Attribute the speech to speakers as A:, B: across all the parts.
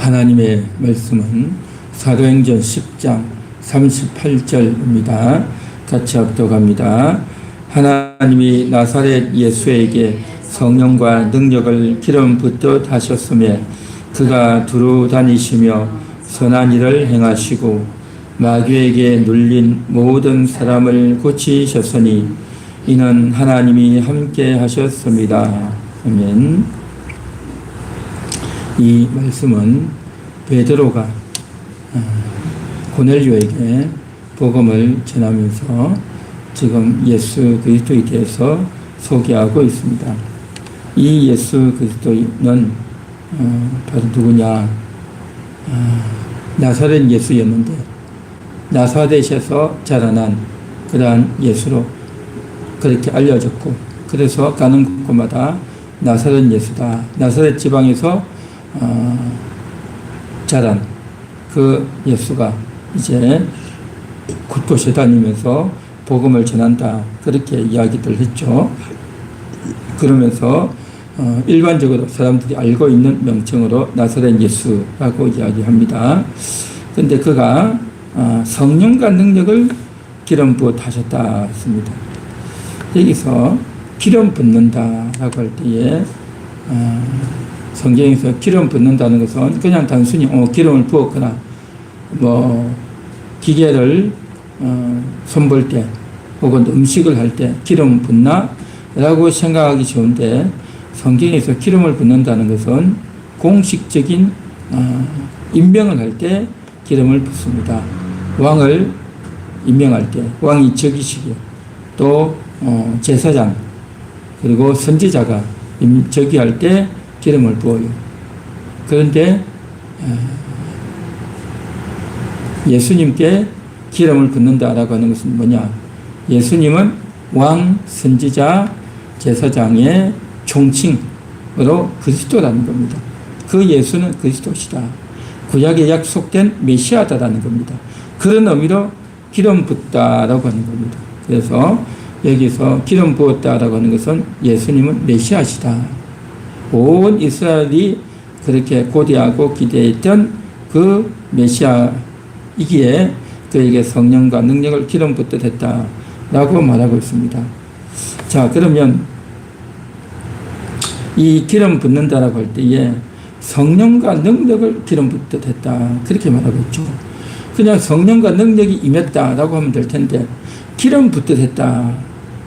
A: 하나님의 말씀은 사도행전 10장 38절입니다. 같이 합독합니다. 하나님이 나사렛 예수에게 성령과 능력을 기름 붓듯 하셨으며 그가 두루 다니시며 선한 일을 행하시고 마귀에게 눌린 모든 사람을 고치셨으니 이는 하나님이 함께 하셨습니다. 아멘. 이 말씀은 베드로가 어, 고넬료에게 복음을 전하면서 지금 예수 그리스도에 대해서 소개하고 있습니다. 이 예수 그리스도는 어, 바로 누구냐? 어, 나사렛 예수였는데 나사렛에서 자라난 그러한 예수로 그렇게 알려졌고 그래서 가는 곳마다 나사렛 예수다. 나사렛 지방에서 어, 자란 그 예수가 이제 곳곳에 다니면서 복음을 전한다. 그렇게 이야기들 했죠. 그러면서 어, 일반적으로 사람들이 알고 있는 명칭으로 나사렛 예수라고 이야기합니다. 근데 그가 어, 성령과 능력을 기름 부어 타셨다 했습니다. 여기서 기름 붓는다라고 할 때에 어, 성경에서 기름 붓는다는 것은 그냥 단순히 어, 기름을 부었거나 뭐 기계를 어, 손볼 때 혹은 음식을 할 때 기름 붓나? 라고 생각하기 좋은데 성경에서 기름을 붓는다는 것은 공식적인 어, 임명을 할 때 기름을 붓습니다. 왕을 임명할 때 왕이 즉위시기에 또 어, 제사장 그리고 선지자가 즉위할 때 기름을 부어요. 그런데 어, 예수님께 기름을 붓는다라고 하는 것은 뭐냐? 예수님은 왕, 선지자, 제사장의 총칭으로 그리스도라는 겁니다. 그 예수는 그리스도시다. 구약에 약속된 메시아다라는 겁니다. 그런 의미로 기름 붓다라고 하는 겁니다. 그래서 여기서 기름 부었다라고 하는 것은 예수님은 메시아시다. 온 이스라엘이 그렇게 고대하고 기대했던 그 메시아이기에 그에게 성령과 능력을 기름 붓듯 했다 라고 말하고 있습니다. 자, 그러면 이 기름 붓는다라고 할 때에 성령과 능력을 기름 붓듯 했다. 그렇게 말하고 있죠. 그냥 성령과 능력이 임했다라고 하면 될 텐데 기름 붓듯 했다라고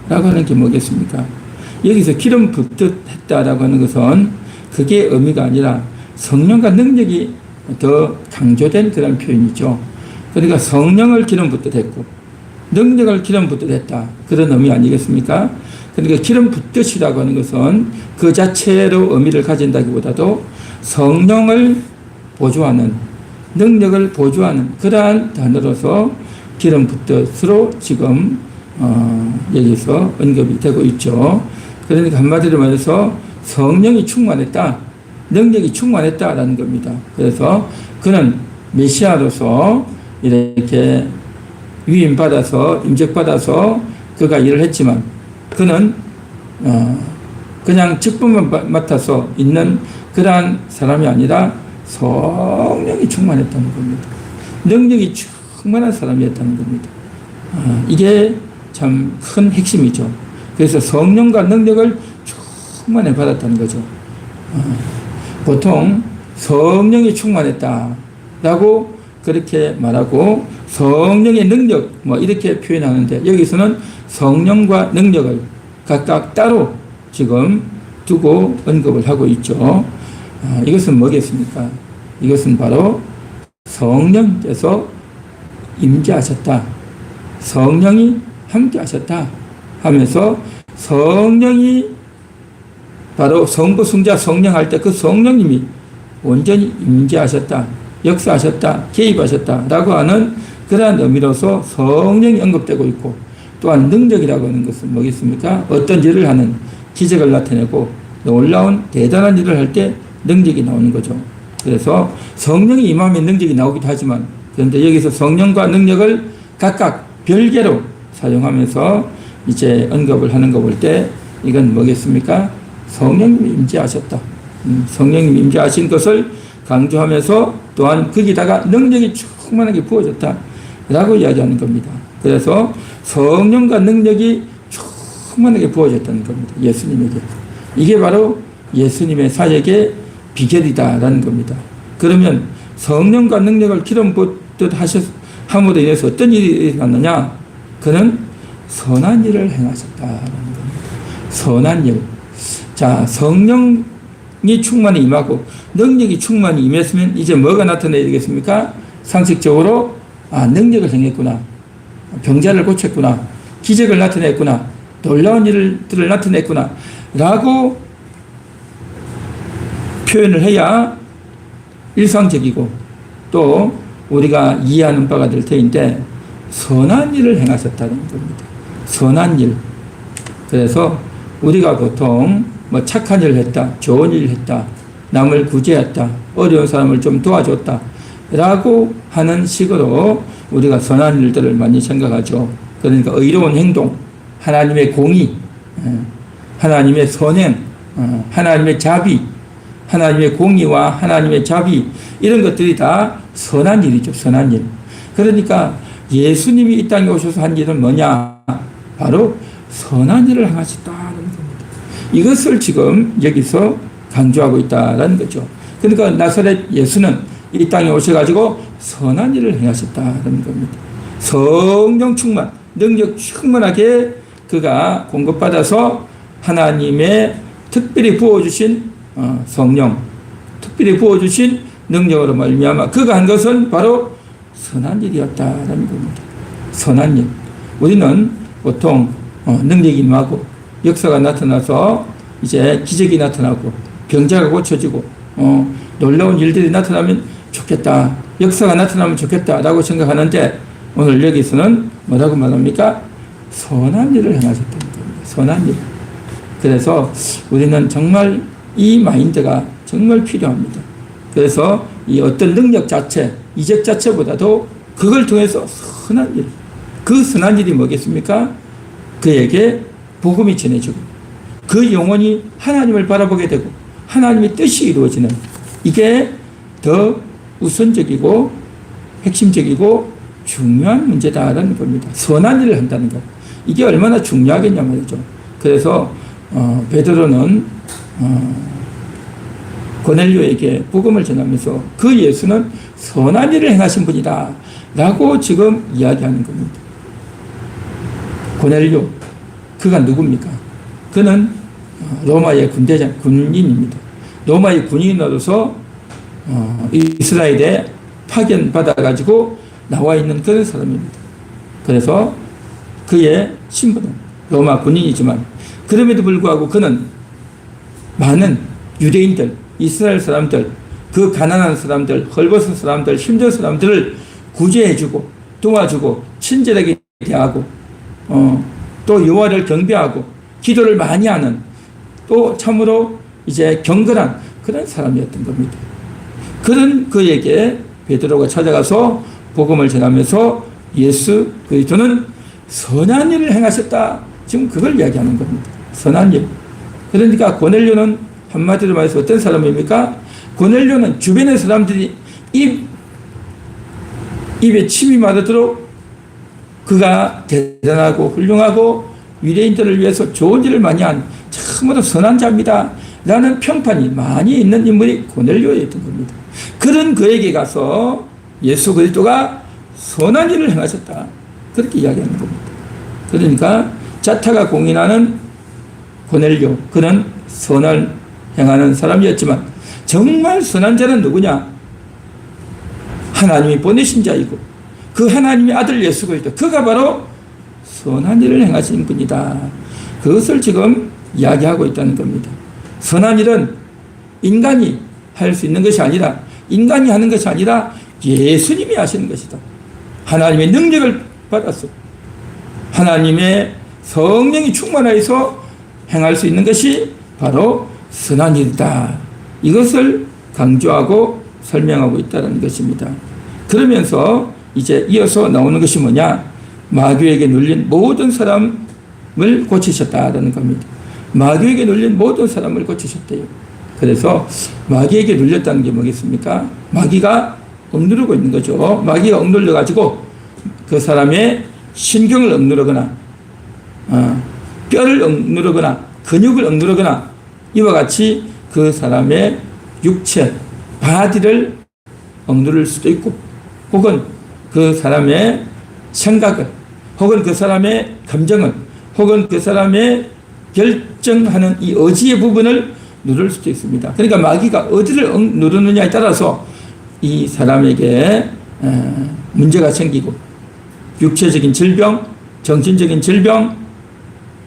A: 하는 게 뭐겠습니까? 여기서 기름 붓듯 했다라고 하는 것은 그게 의미가 아니라 성령과 능력이 더 강조된 그런 표현이죠. 그러니까 성령을 기름 붓듯 했고 능력을 기름 붓듯 했다. 그런 의미 아니겠습니까? 그러니까 기름 붓듯이라고 하는 것은 그 자체로 의미를 가진다기보다도 성령을 보조하는 능력을 보조하는 그러한 단어로서 기름 붓듯으로 지금 어, 여기서 언급이 되고 있죠. 그러니까 한마디로 말해서 성령이 충만했다. 능력이 충만했다라는 겁니다. 그래서 그는 메시아로서 이렇게 위임받아서 임적받아서 그가 일을 했지만 그는 어 그냥 직분만 맡아서 있는 그러한 사람이 아니라 성령이 충만했다는 겁니다. 능력이 충만한 사람이었다는 겁니다. 어 이게 참 큰 핵심이죠. 그래서 성령과 능력을 충만해 받았다는 거죠. 어 보통 성령이 충만했다라고 그렇게 말하고 성령의 능력 뭐 이렇게 표현하는데 여기서는 성령과 능력을 각각 따로 지금 두고 언급을 하고 있죠. 아, 이것은 뭐겠습니까? 이것은 바로 성령께서 임재하셨다. 성령이 함께 하셨다. 하면서 성령이 바로 성부, 성자, 성령 할 때 그 성령님이 온전히 임재하셨다. 역사하셨다. 개입하셨다라고 하는 그러한 의미로서 성령이 언급되고 있고 또한 능력이라고 하는 것은 뭐겠습니까? 어떤 일을 하는 기적을 나타내고 놀라운 대단한 일을 할 때 능력이 나오는 거죠. 그래서 성령이 임하면 능력이 나오기도 하지만 그런데 여기서 성령과 능력을 각각 별개로 사용하면서 이제 언급을 하는 거 볼 때 이건 뭐겠습니까? 성령님이 임재하셨다. 음, 성령님이 임재하신 것을 강조하면서 또한 거기다가 능력이 충만하게 부어졌다 라고 이야기하는 겁니다. 그래서 성령과 능력이 충만하게 부어졌다는 겁니다. 예수님에게. 이게 바로 예수님의 사역의 비결이다라는 겁니다. 그러면 성령과 능력을 기름 붓듯 하셨, 함으로 인해서 어떤 일이 일어났느냐? 그는 선한 일을 행하셨다라는 겁니다. 선한 일. 자, 성령이 충만히 임하고 능력이 충만히 임했으면 이제 뭐가 나타나야 되겠습니까? 상식적으로 아, 능력을 행했구나. 병자를 고쳤구나. 기적을 나타냈구나. 놀라운 일들을 나타냈구나. 라고 표현을 해야 일상적이고 또 우리가 이해하는 바가 될 터인데 선한 일을 행하셨다는 겁니다. 선한 일. 그래서 우리가 보통 뭐 착한 일을 했다, 좋은 일을 했다, 남을 구제했다, 어려운 사람을 좀 도와줬다, 라고 하는 식으로 우리가 선한 일들을 많이 생각하죠. 그러니까 의로운 행동, 하나님의 공의, 예, 하나님의 선행, 어, 하나님의 자비, 하나님의 공의와 하나님의 자비, 이런 것들이 다 선한 일이죠. 선한 일. 그러니까 예수님이 이 땅에 오셔서 한 일은 뭐냐? 바로 선한 일을 행하셨다는 겁니다. 이것을 지금 여기서 강조하고 있다는 거죠. 그러니까 나사렛 예수는 이 땅에 오셔가지고 선한 일을 행하셨다는 겁니다. 성령 충만, 능력 충만하게 그가 공급받아서 하나님의 특별히 부어주신 어, 성령, 특별히 부어주신 능력으로 말미암아 그가 한 것은 바로 선한 일이었다라는 겁니다. 선한 일. 우리는 보통 어, 능력이 임하고 역사가 나타나서 이제 기적이 나타나고 병자가 고쳐지고 어, 놀라운 일들이 나타나면 좋겠다. 역사가 나타나면 좋겠다라고 생각하는데 오늘 여기서는 뭐라고 말합니까? 선한 일을 행하셨다는 겁니다. 선한 일. 그래서 우리는 정말 이 마인드가 정말 필요합니다. 그래서 이 어떤 능력 자체, 이적 자체보다도 그걸 통해서 선한 일. 그 선한 일이 뭐겠습니까? 그에게 복음이 전해지고 그 영혼이 하나님을 바라보게 되고 하나님의 뜻이 이루어지는 이게 더 우선적이고 핵심적이고 중요한 문제다라는 겁니다. 선한 일을 한다는 것. 이게 얼마나 중요하겠냐 말이죠. 그래서 어, 베드로는 어, 고넬료에게 복음을 전하면서 그 예수는 선한 일을 행하신 분이다. 라고 지금 이야기하는 겁니다. 고넬료, 그가 누굽니까? 그는 어, 로마의 군대장, 군인입니다. 로마의 군인으로서 어, 이스라엘에 파견받아 가지고 나와 있는 그런 사람입니다. 그래서 그의 신분은 로마 군인이지만 그럼에도 불구하고 그는 많은 유대인들, 이스라엘 사람들, 그 가난한 사람들, 헐벗은 사람들, 힘든 사람들을 구제해주고 도와주고 친절하게 대하고 어, 또 여호와를 경배하고 기도를 많이 하는 또 참으로 이제 경건한 그런 사람이었던 겁니다. 그런 그에게 베드로가 찾아가서 복음을 전하면서 예수 그리스도는 선한 일을 행하셨다. 지금 그걸 이야기하는 겁니다. 선한 일. 그러니까 고넬료는 한마디로 말해서 어떤 사람입니까? 고넬료는 주변의 사람들이 입, 입에 침이 맞도록 그가 대단하고 훌륭하고 유대인들을 위해서 좋은 일을 많이 한 참으로 선한 자입니다. 라는 평판이 많이 있는 인물이 고넬료였던 겁니다. 그런 그에게 가서 예수 그리스도가 선한 일을 행하셨다. 그렇게 이야기하는 겁니다. 그러니까 자타가 공인하는 고넬료 그는 선을 행하는 사람이었지만 정말 선한 자는 누구냐? 하나님이 보내신 자이고 그 하나님의 아들 예수 그리스도 그가 바로 선한 일을 행하신 분이다. 그것을 지금 이야기하고 있다는 겁니다. 선한 일은 인간이 할 수 있는 것이 아니라 인간이 하는 것이 아니라 예수님이 하시는 것이다. 하나님의 능력을 받았어. 하나님의 성령이 충만하여서 행할 수 있는 것이 바로 선한 일이다. 이것을 강조하고 설명하고 있다는 것입니다. 그러면서 이제 이어서 나오는 것이 뭐냐? 마귀에게 눌린 모든 사람을 고치셨다는 겁니다. 마귀에게 눌린 모든 사람을 고치셨대요. 그래서 마귀에게 눌렸다는 게 뭐겠습니까? 마귀가 억누르고 있는 거죠. 마귀가 억눌러 가지고 그 사람의 신경을 억누르거나 어, 뼈를 억누르거나 근육을 억누르거나 이와 같이 그 사람의 육체 바디를 억누를 수도 있고 혹은 그 사람의 생각을 혹은 그 사람의 감정을 혹은 그 사람의 결정하는 이 의지의 부분을 누를 수도 있습니다. 그러니까 마귀가 어디를 억- 누르느냐에 따라서 이 사람에게 에, 문제가 생기고 육체적인 질병, 정신적인 질병,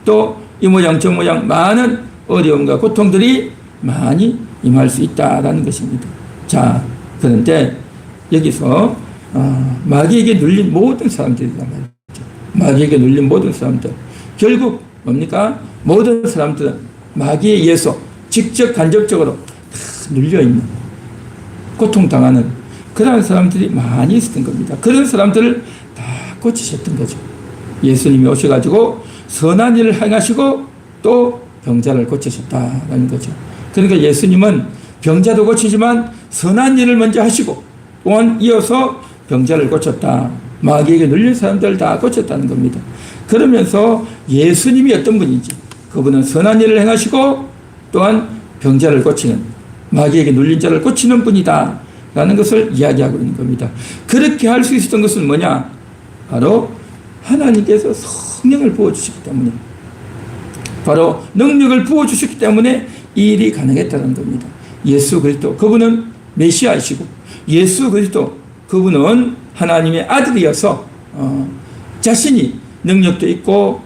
A: 또 이 모양 저 모양 많은 어려움과 고통들이 많이 임할 수 있다라는 것입니다. 자, 그런데 여기서 어, 마귀에게 눌린 모든 사람들이란 말이죠. 마귀에게 눌린 모든 사람들. 결국 뭡니까? 모든 사람들은 마귀에 의해서 직접 간접적으로 다 눌려있는 고통당하는 그러한 사람들이 많이 있었던 겁니다. 그런 사람들을 다 고치셨던 거죠. 예수님이 오셔가지고 선한 일을 행하시고 또 병자를 고치셨다라는 거죠. 그러니까 예수님은 병자도 고치지만 선한 일을 먼저 하시고 또한 이어서 병자를 고쳤다. 마귀에게 눌린 사람들 다 고쳤다는 겁니다. 그러면서 예수님이 어떤 분인지 그분은 선한 일을 행하시고 또한 병자를 고치는 마귀에게 눌린 자를 고치는 분이다. 라는 것을 이야기하고 있는 겁니다. 그렇게 할 수 있었던 것은 뭐냐? 바로 하나님께서 성령을 부어주셨기 때문에 바로 능력을 부어주셨기 때문에 이 일이 가능했다는 겁니다. 예수 그리스도 그분은 메시아이시고 예수 그리스도 그분은 하나님의 아들이어서 어, 자신이 능력도 있고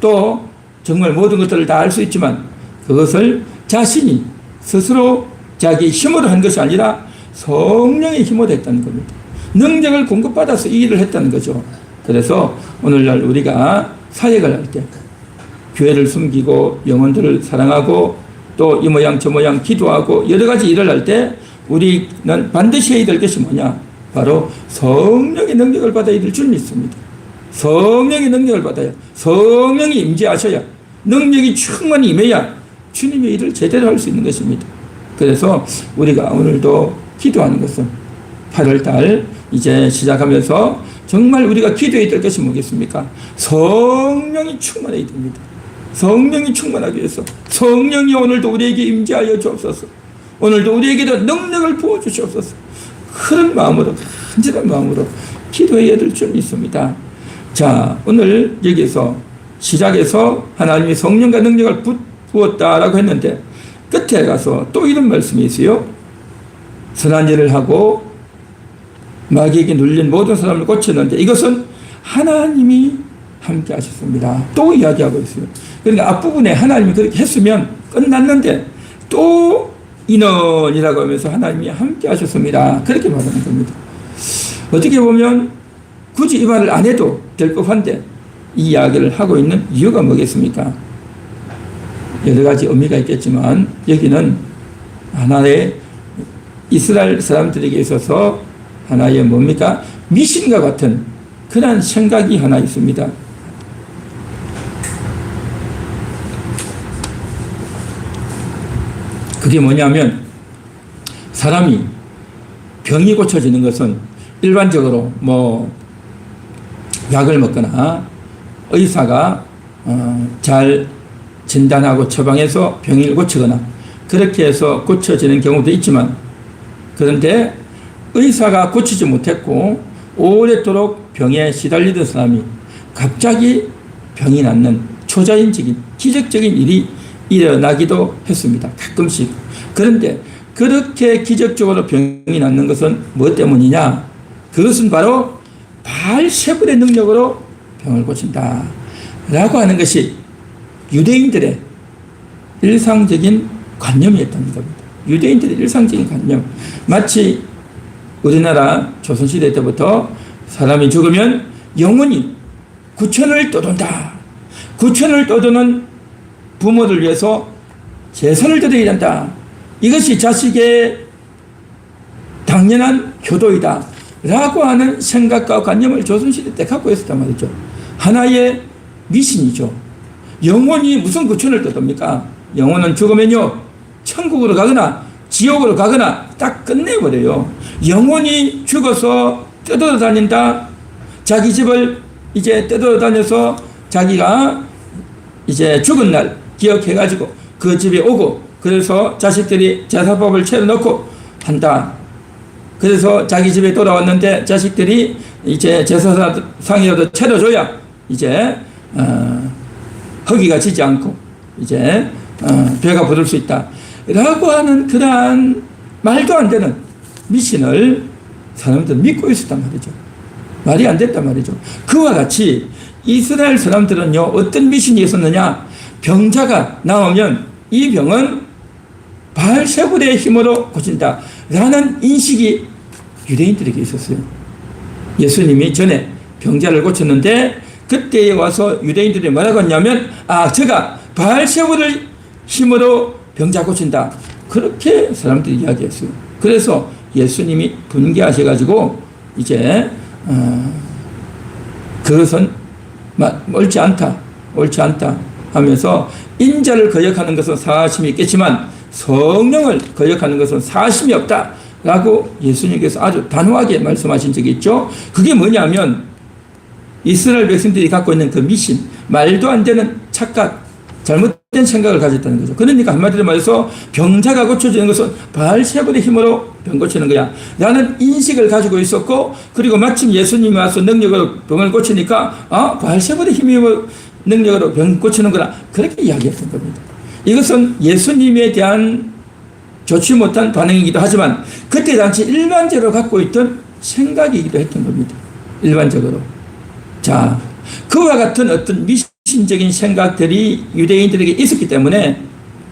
A: 또 정말 모든 것들을 다 알 수 있지만 그것을 자신이 스스로 자기 힘으로 한 것이 아니라 성령의 힘으로 했다는 겁니다. 능력을 공급받아서 이 일을 했다는 거죠. 그래서 오늘날 우리가 사역을 할 때 교회를 숨기고 영혼들을 사랑하고 또 이 모양 저 모양 기도하고 여러 가지 일을 할 때 우리는 반드시 해야 될 것이 뭐냐? 바로 성령의 능력을 받아야 될 줄 믿습니다. 성령의 능력을 받아야 성령이 임재하셔야 능력이 충만히 임해야 주님의 일을 제대로 할 수 있는 것입니다. 그래서 우리가 오늘도 기도하는 것은 8월달 이제 시작하면서 정말 우리가 기도해야 될 것이 뭐겠습니까? 성령이 충만해야 됩니다. 성령이 충만하기 위해서 성령이 오늘도 우리에게 임재하여 주옵소서. 오늘도 우리에게도 능력을 부어 주시옵소서. 그런 마음으로 간절한 마음으로 기도해야 될줄 믿습니다. 자, 오늘 여기서 시작해서 하나님이 성령과 능력을 부- 부었다라고 했는데 끝에 가서 또 이런 말씀이 있어요. 선한 일을 하고 마귀에게 눌린 모든 사람을 고쳤는데 이것은 하나님이 함께 하셨습니다. 또 이야기하고 있어요. 그러니까 앞부분에 하나님이 그렇게 했으면 끝났는데 또 인원이라고 하면서 하나님이 함께 하셨습니다. 그렇게 말하는 겁니다. 어떻게 보면 굳이 이 말을 안 해도 될 법한데 이 이야기를 하고 있는 이유가 뭐겠습니까? 여러 가지 의미가 있겠지만 여기는 하나의 이스라엘 사람들에게 있어서 하나의 뭡니까? 미신과 같은 그러한 생각이 하나 있습니다. 그게 뭐냐면 사람이 병이 고쳐지는 것은 일반적으로 뭐 약을 먹거나 의사가 어, 잘 진단하고 처방해서 병을 고치거나 그렇게 해서 고쳐지는 경우도 있지만 그런데 의사가 고치지 못했고 오랫도록 병에 시달리던 사람이 갑자기 병이 낫는 초자연적인 기적적인 일이 일어나기도 했습니다. 가끔씩. 그런데 그렇게 기적적으로 병이 낫는 것은 뭐 때문이냐? 그것은 바로 발세불의 능력으로 병을 고친다. 라고 하는 것이 유대인들의 일상적인 관념이었다는 겁니다. 유대인들의 일상적인 관념. 마치 우리나라 조선시대 때부터 사람이 죽으면 영원히 구천을 떠돈다. 구천을 떠도는 부모를 위해서 재산을 드려야 된다. 이것이 자식의 당연한 효도이다. 라고 하는 생각과 관념을 조선시대 때 갖고 있었단 말이죠. 하나의 미신이죠. 영혼이 무슨 구천을 떠듭니까? 영혼은 죽으면요. 천국으로 가거나 지옥으로 가거나 딱 끝내버려요. 영원히 죽어서 뜯어 다닌다. 자기 집을 이제 뜯어 다녀서 자기가 이제 죽은 날 기억해가지고 그 집에 오고 그래서 자식들이 제사법을 채워놓고 한다. 그래서 자기 집에 돌아왔는데 자식들이 이제 제사상이라도 차려줘야 이제 어, 허기가 지지 않고 이제 어, 배가 부를 수 있다. 라고 하는 그러한 말도 안 되는 미신을 사람들은 믿고 있었단 말이죠. 말이 안 됐단 말이죠. 그와 같이 이스라엘 사람들은요, 어떤 미신이 있었느냐? 병자가 나오면 이 병은 바알세불의 힘으로 고친다. 라는 인식이 유대인들에게 있었어요. 예수님이 전에 병자를 고쳤는데 그때에 와서 유대인들이 뭐라고 했냐면 아 제가 바알세불의 힘으로 병자 고친다. 그렇게 사람들이 이야기했어요. 그래서 예수님이 분개하셔가지고 이제 어, 그것은 마- 옳지 않다, 옳지 않다 하면서 인자를 거역하는 것은 사심이 있겠지만 성령을 거역하는 것은 사심이 없다 라고 예수님께서 아주 단호하게 말씀하신 적이 있죠. 그게 뭐냐면 이스라엘 백성들이 갖고 있는 그 미신, 말도 안 되는 착각, 잘못된 생각을 가졌다는 거죠. 그러니까 한마디로 말해서 병자가 고쳐지는 것은 바알세불의 힘으로 병 고치는 거야. 라는 인식을 가지고 있었고, 그리고 마침 예수님이 와서 능력으로 병을 고치니까, 아, 바알세불의 힘으로 능력으로 병 고치는 거라. 그렇게 이야기했던 겁니다. 이것은 예수님에 대한 좋지 못한 반응이기도 하지만, 그때 당시 일반적으로 갖고 있던 생각이기도 했던 겁니다. 일반적으로. 자, 그와 같은 어떤 미신적인 생각들이 유대인들에게 있었기 때문에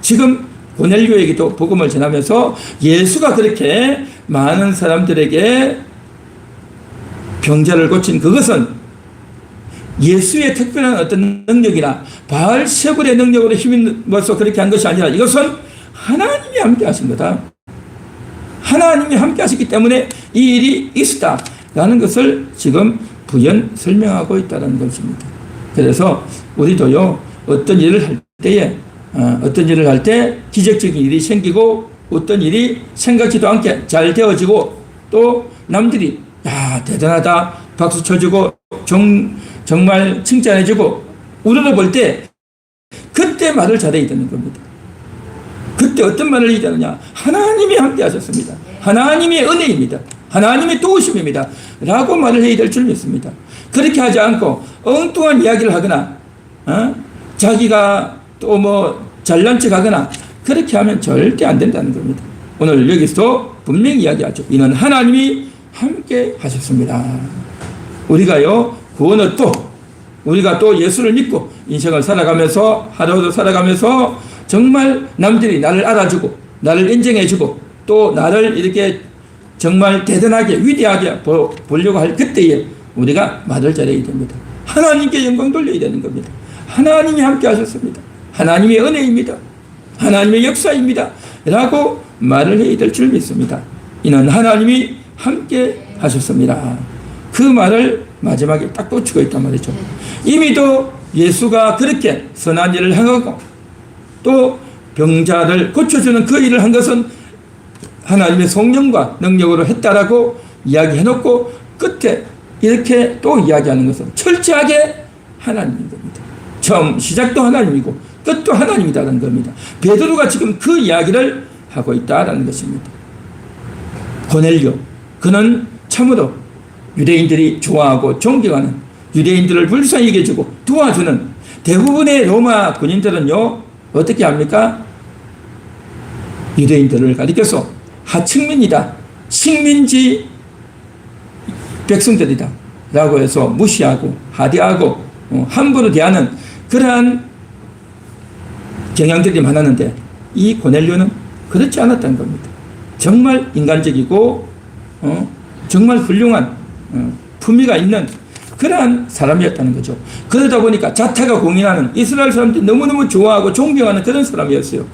A: 지금 고넬료에게도 복음을 전하면서 예수가 그렇게 많은 사람들에게 병자를 고친 그것은 예수의 특별한 어떤 능력이나 바알세불의 능력으로 힘입어서 그렇게 한 것이 아니라 이것은 하나님이 함께 하신 거다. 하나님이 함께 하셨기 때문에 이 일이 있었다 라는 것을 지금 부연 설명하고 있다는 것입니다. 그래서 우리도요 어떤 일을 할 때에 어, 어떤 일을 할 때 기적적인 일이 생기고 어떤 일이 생각지도 않게 잘 되어지고 또 남들이 야 대단하다 박수 쳐주고 정, 정말 칭찬해주고 우러러볼 때 그때 말을 잘해야 되는 겁니다. 그때 어떤 말을 해야 되느냐 하나님이 함께 하셨습니다. 하나님의 은혜입니다. 하나님의 도우심입니다. 라고 말을 해야 될 줄 믿습니다. 그렇게 하지 않고 엉뚱한 이야기를 하거나 어? 자기가 또 뭐 잘난 척 하거나 그렇게 하면 절대 안 된다는 겁니다. 오늘 여기서 분명히 이야기하죠. 이는 하나님이 함께 하셨습니다. 우리가요, 구원을 또, 우리가 또 예수를 믿고 인생을 살아가면서, 하루하루 살아가면서 정말 남들이 나를 알아주고, 나를 인정해주고, 또 나를 이렇게 정말 대단하게, 위대하게 보, 보려고 할 그때에 우리가 말을 잘해야 됩니다. 하나님께 영광 돌려야 되는 겁니다. 하나님이 함께 하셨습니다. 하나님의 은혜입니다. 하나님의 역사입니다. 라고 말을 해야 될 줄 믿습니다. 이는 하나님이 함께 하셨습니다. 그 말을 마지막에 딱 붙이고 있단 말이죠. 이미도 예수가 그렇게 선한 일을 행하고 또 병자를 고쳐주는 그 일을 한 것은 하나님의 성령과 능력으로 했다라고 이야기해놓고 끝에 이렇게 또 이야기하는 것은 철저하게 하나님인 겁니다. 처음 시작도 하나님이고 끝도 하나님이라는 겁니다. 베드로가 지금 그 이야기를 하고 있다라는 것입니다. 고넬료 그는 참으로 유대인들이 좋아하고 존경하는 유대인들을 불쌍히 여겨주고 도와주는 대부분의 로마 군인들은요 어떻게 합니까? 유대인들을 가리켜서 하층민이다 식민지 백성들이다 라고 해서 무시하고 하대하고 어, 함부로 대하는 그러한 경향들이 많았는데 이 고넬료는 그렇지 않았다는 겁니다. 정말 인간적이고 어, 정말 훌륭한 어, 품위가 있는 그러한 사람이었다는 거죠. 그러다 보니까 자타가 공인하는 이스라엘 사람들이 너무너무 좋아하고 존경하는 그런 사람이었어요.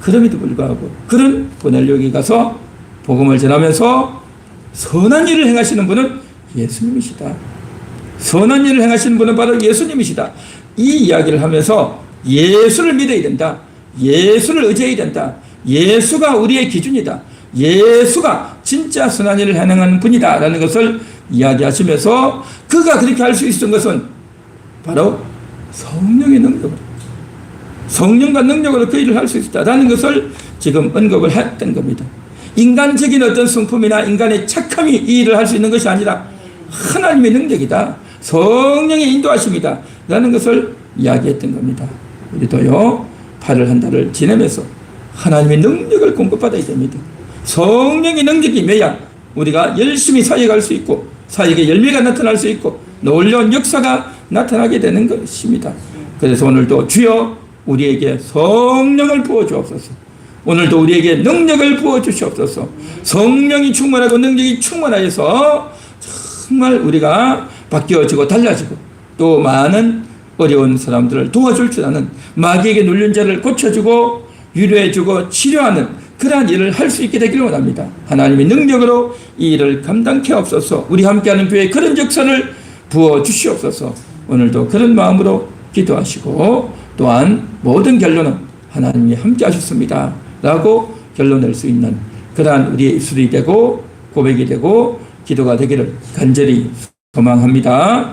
A: 그럼에도 불구하고 그런 고넬료에게 가서 복음을 전하면서 선한 일을 행하시는 분은 예수님이시다. 선한 일을 행하시는 분은 바로 예수님이시다. 이 이야기를 하면서 예수를 믿어야 된다. 예수를 의지해야 된다. 예수가 우리의 기준이다. 예수가 진짜 선한 일을 행하는 분이다. 라는 것을 이야기하시면서 그가 그렇게 할 수 있었던 것은 바로 성령의 능력으로 성령과 능력으로 그 일을 할 수 있었다라는 것을 지금 언급을 했던 겁니다. 인간적인 어떤 성품이나 인간의 착함이 이 일을 할 수 있는 것이 아니라 하나님의 능력이다. 성령의 인도하심이다. 라는 것을 이야기했던 겁니다. 우리도요, 8월 한 달을 지내면서 하나님의 능력을 공급받아야 됩니다. 성령의 능력이 임해야 우리가 열심히 사역할 수 있고 사역의 열매가 나타날 수 있고 놀라운 역사가 나타나게 되는 것입니다. 그래서 오늘도 주여 우리에게 성령을 부어 주옵소서. 오늘도 우리에게 능력을 부어 주시옵소서. 성령이 충만하고 능력이 충만하여서 정말 우리가 바뀌어지고 달라지고 또 많은 어려운 사람들을 도와줄 줄 아는 마귀에게 눌린 자를 고쳐주고 위로해주고 치료하는 그러한 일을 할 수 있게 되기를 원합니다. 하나님의 능력으로 이 일을 감당케 없어서 우리 함께하는 교회 그런 역사를 부어 주시옵소서. 오늘도 그런 마음으로 기도하시고 또한 모든 결론은 하나님이 함께 하셨습니다. 라고 결론 낼 수 있는 그러한 우리의 입술이 되고 고백이 되고 기도가 되기를 간절히 소망합니다.